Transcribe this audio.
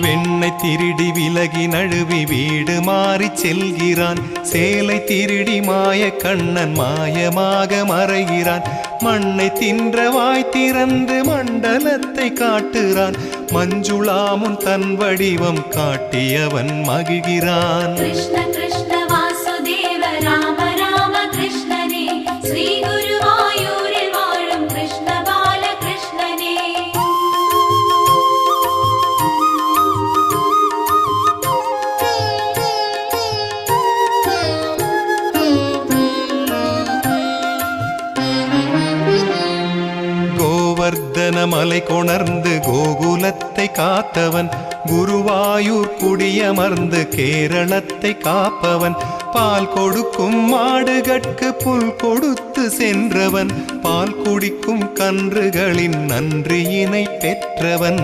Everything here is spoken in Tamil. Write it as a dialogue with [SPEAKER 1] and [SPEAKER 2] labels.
[SPEAKER 1] வெண்ணை திருடி விலகி நழுவி வீடு மாறி செல்கிறான். சேலை திருடி மாய கண்ணன் மாயமாக மறைகிறான். மண்ணை தின்ற வாய் திறந்து மண்டலத்தை காட்டுறான் மஞ்சுளாமும் தன் வடிவம் காட்டியவன் மகிழ்கிறான். கோவர்த்தன மலை கொணர்ந்து கோகுலத்தை காத்தவன். குருவாயூர் குடியமர்ந்து கேரளத்தை காப்பவன். பால் கொடுக்கும் மாடுகட்கு புல் கொடுத்து சென்றவன். பால் குடிக்கும் கன்றுகளின் நன்றியினை பெற்றவன்.